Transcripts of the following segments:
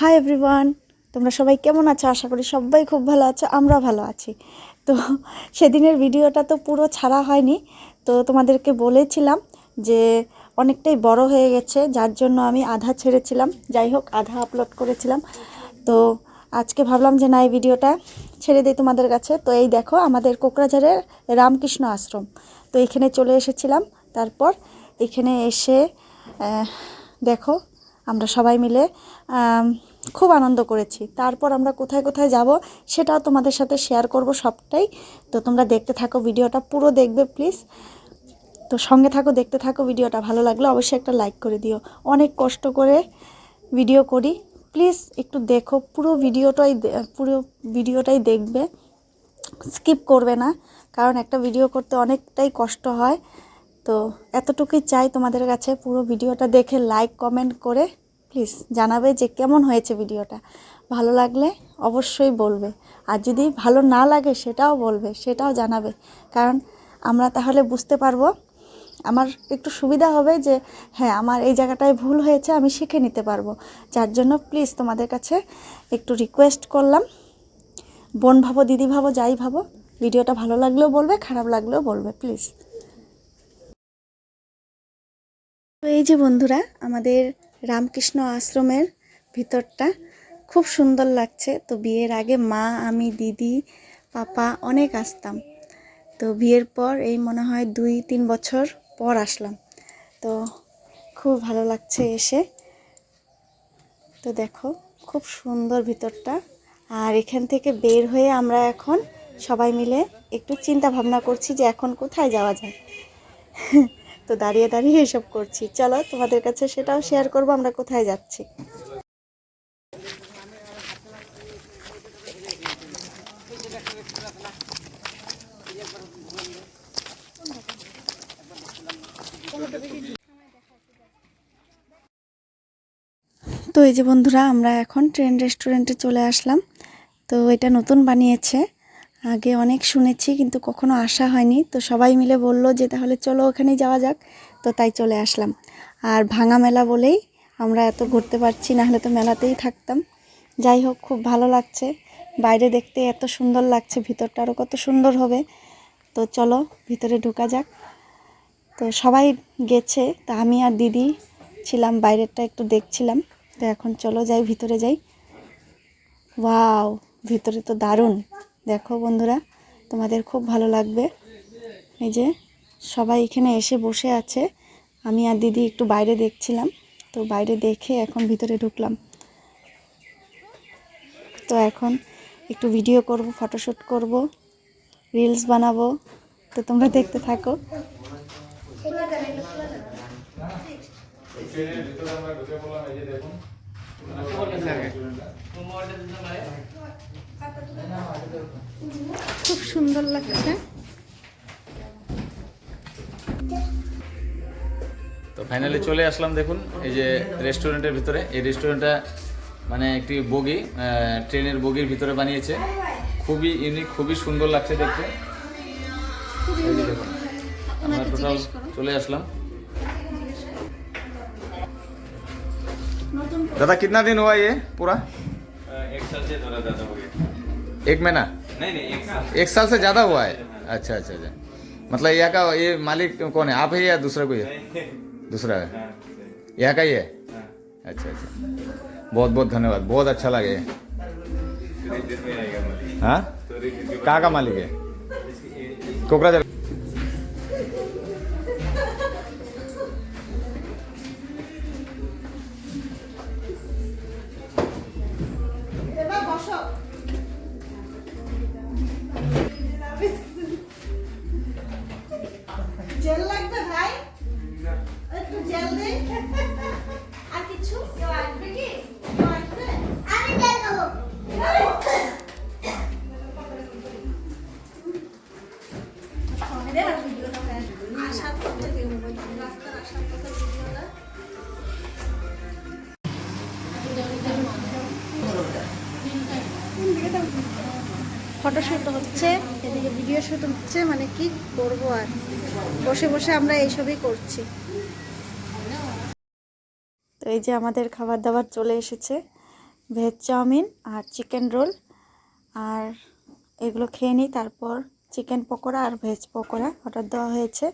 Hi everyone, তোমরা সবাই কেমন আছো? আশা করি সবাই খুব ভালো আছো আমরা ভালো আছি। তো সেদিনের ভিডিওটা তো পুরো ছাড়া হয়নি। তো তোমাদেরকে বলেছিলাম যে অনেকটাই বড় হয়ে গেছে, যার জন্য আমি আধা ছেড়েছিলাম। যাই হোক, আধা আপলোড করেছিলাম। তো আজকে ভাবলাম যে না, এই ভিডিওটা ছেড়ে দিই তোমাদের কাছে। তো এই দেখো, আমাদের কোকরাঝারের রামকৃষ্ণ আশ্রম। তো এখানে চলে এসেছিলাম। তারপর এখানে এসে দেখো, আমরা সবাই মিলে খুব আনন্দ করেছি। তারপর আমরা কোথায় কোথায় যাব সেটাও তোমাদের সাথে শেয়ার করব সবটাই। তো তোমরা দেখতে থাকো ভিডিওটা, পুরো দেখবে প্লিজ তো সঙ্গে থাকো, দেখতে থাকো ভিডিওটা, ভালো লাগলে অবশ্যই একটা লাইক করে দিও। অনেক কষ্ট করে ভিডিও করি। প্লিজ একটু দেখো, পুরো ভিডিওটাই পুরো ভিডিওটাই দেখবে। স্কিপ করবে না, কারণ একটা ভিডিও করতে অনেকটাই কষ্ট হয়। তো এতটুকুই চাই তোমাদের কাছে, পুরো ভিডিওটা দেখে লাইক কমেন্ট করে। প্লিজ জানাবে যে কেমন হয়েছে ভিডিওটা। ভালো লাগলে অবশ্যই বলবে। আর যদি ভালো না লাগে সেটাও বলবে, সেটাও জানাবে। কারণ আমরা তাহলে বুঝতে পারব, আমার একটু সুবিধা হবে যে হ্যাঁ আমার এই জায়গাটায় ভুল হয়েছে, আমি শিখে নিতে পারব। যার জন্য প্লিজ তোমাদের কাছে একটু রিকোয়েস্ট করলাম। বোন ভাবো, দিদি ভাবো, যাই ভাবো, ভিডিওটা ভালো লাগলেও বলবে, খারাপ লাগলেও বলবে, প্লিজ। তো এই যে বন্ধুরা, আমাদের রামকৃষ্ণ আশ্রমের ভিতরটা। খুব সুন্দর লাগছে। তো বিয়ের আগে মা, আমি, দিদি, পাপা অনেক আসতাম। তো বিয়ের পর এই মনে হয় দুই, তিন বছর পর আসলাম। তো খুব ভালো লাগছে এসে। তো দেখো, খুব সুন্দর ভিতরটা। আর এখান থেকে বের হয়ে আমরা এখন সবাই মিলে একটু চিন্তা ভাবনা করছি যে এখন কোথায় যাওয়া যায়। তো দাঁড়িয়ে দাঁড়িয়ে এসব করছি। চলো, তোমাদের কাছে সেটাও শেয়ার করব, আমরা কোথায় যাচ্ছি? তো এই যে বন্ধুরা, আমরা এখন ট্রেন রেস্টুরেন্টে চলে আসলাম। তো এটা নতুন বানিয়েছে। আগে অনেক শুনেছি, কিন্তু কখনো আসা হয়নি। তো সবাই মিলে বলল যে, তাহলে চলো ওখানেই যাওয়া যাক। তো তাই চলে আসলাম। আর ভাঙা মেলা বলেই আমরা এত ঘুরতে পারছি, না হলে তো মেলাতেই থাকতাম। যাই হোক, খুব ভালো লাগছে। বাইরে দেখতে এত সুন্দর লাগছে, ভিতরটা আরও কত সুন্দর হবে। তো চলো, ভিতরে ঢোকা যাক। তো সবাই গেছে, তা আমি আর দিদি ছিলাম, বাইরেরটা একটু দেখছিলাম। তো এখন চলো যাই, ভিতরে যাই। ওয়াও, ভিতরে তো দারুণ। দেখো বন্ধুরা তোমাদের খুব ভালো লাগবে। এই যে সবাই এখানে এসে বসে আছে। আমি আর দিদি একটু বাইরে দেখছিলাম তো বাইরে দেখে এখন ভিতরে ঢুকলাম। তো এখন একটু ভিডিও করব ফটোশ্যুট করব রিলস বানাবো। তো তোমরা দেখতে থাকো। খুব সুন্দর লাগছে তো ফাইনালি চলে আসলাম দেখুন এই যে রেস্টুরেন্টের ভিতরে এই রেস্টুরেন্টটা মানে একটি বগি আহ, ট্রেনের বগির ভিতরে বানিয়েছে খুবই ইউনিক খুবই সুন্দর লাগছে দেখতে এই যে দেখুন আমরা টোটাল চলে আসলাম दादा कितना दिन हुआ ये पूरा एक साल से थोड़ा ज्यादा हो गया एक महीना नहीं नहीं एक साल। एक साल से ज़्यादा हुआ है? अच्छा अच्छा अच्छा। मतलब यहाँ का ये मालिक कौन है? आप है या दूसरा कोई है? दूसरा है? हाँ, यहाँ का ही है? हाँ। अच्छा अच्छा। बहुत बहुत धन्यवाद। बहुत अच्छा लगे। हाँ? कहाँ का मालिक है? कोकराझार। ফটোশ্যুট হচ্ছে, এদিকে ভিডিও শ্যুট হচ্ছে মানে কি করব আর? বসে বসে আমরা এইসবই করছি। তো এই যে আমাদের খাবার দাবার চলে এসেছে ভেজ চাউমিন আর চিকেন রোল আর এগুলো খেয়ে নিই, তারপর চিকেন পকোড়া আর ভেজ পকোড়া অর্ডার দেওয়া হয়েছে।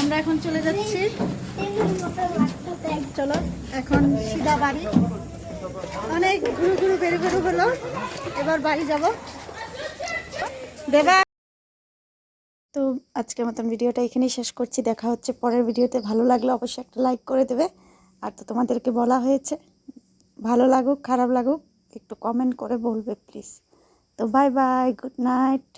আমরা এখন চলে যাচ্ছি। চলো, এখন সিধা বাড়ি। অনেক ঘুরু ঘুরু বেরো বেরো হলো। এবার বাড়ি যাব। দেবা আজকের মতন ভিডিওটা এখানেই শেষ করছি। দেখা হচ্ছে পরের ভিডিওতে। ভালো লাগলে অবশ্যই একটা লাইক করে দেবে। আর তো তোমাদেরকে বলা হয়েছে, ভালো লাগুক, খারাপ লাগুক, একটু কমেন্ট করে বলবে প্লিজ তো বাই বাই গুড নাইট